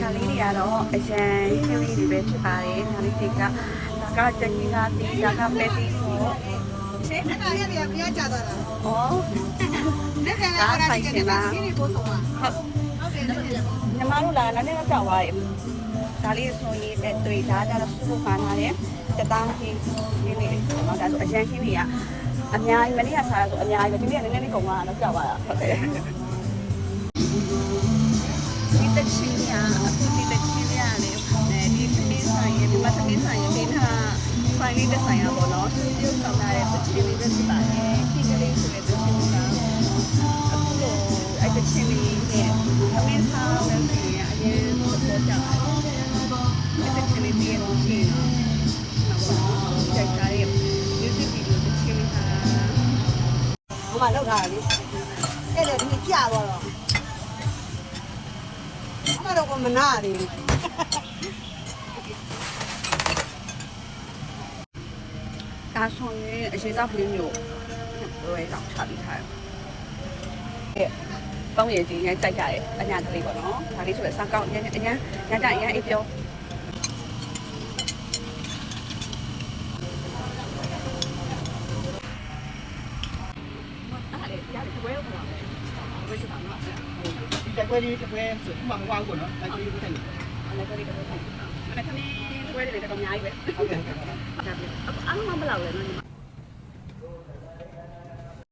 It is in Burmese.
ဒါလေးတွေကတော့အရန်ခင်းလေးတွေပဲဖြစ်ပါတယ်ဒါလေးတွေကဒါကကြက်ကြီးကတီးဒါကပဲတီးကိုရှင်းအဲ့ဒါရရပြကြသွားတာဩလက်ပြန်လာတာဒီကနေ့ဒီကိုဆုံးပါဟုတ်ဟုတ်တယ်လက်ပြန်ညီမတို့လာလည်းလည်းကြောက်သွားတယ်ဒါလေးဆိုရင်အဲတွေ့ဒါကြတော့စုခံထားတယ်တတောင်းကြီးလေးလေးပေါ့နော်ဒါဆိုအရန်ခင်းတွေကအများကြီးမနေ့ကစားဆိုအများကြီးပဲဒီနေ့ကနည်းနည်းလေးကုန်သွားတော့ကြောက်သွားတာဟုတ်တယ် ဒီတချင်းရအခုဒီတချင်းရလေအဲဒီသမင်းဆိုင်ရဒီမှာသမင်းဆိုင်ရဒီနာဆိုင်လေးတစ်ဆိုင်ရပေါ့နော်သူပြုဆောင်ထားတဲ့တချင်းလေးပဲဖြစ်ပါတယ်ခိကလေးဆိုတဲ့တချင်းကအခုလိုအဲ့တချင်းလေးနဲ့သမင်းစားမယ်ဆိုရင်အရင်တော့ကြောက်တယ်အဲ့တချင်းလေးပြည့်လို့ရှိရင်တော့ကြိုက်ကြတဲ့ music video တချင်းလေးဟာဟိုမှာလောက်ထားတာလေအဲ့ဒါဒီကြာသွားတော့အမတော့ကမနာသေးဘူးဒါဆိုရင်အရေးသားကလေးမျိုးဝယ်တော့ချပြီးထားတ ယ်။ပေါင်းရည်ကြီးနဲ့ကြိုက်ကြတယ်အညာကလေးပေါ့နော်။ဒါလေးဆိုလည်းစားကောင်းအညာအညာညာကြအညာအိပ်ပြောအဲ့ဒါလေရတယ်ဝယ်တော့ပါမယ်။ဝယ်ချင် တာနော်တက်ခွဲလေးတစ်ခွဲဆိုဥမာမဝါဘူးနော်တက်ခွဲလေးတစ်ခွဲ။အဲ့ဒါလေးတော့အဲ့ဒါခမင်းဝယ်တယ်တော့အများကြီးပဲဟုတ်ကဲ့။ဒါပဲ။အားလုံးမမလောက်လဲနော်ညီမ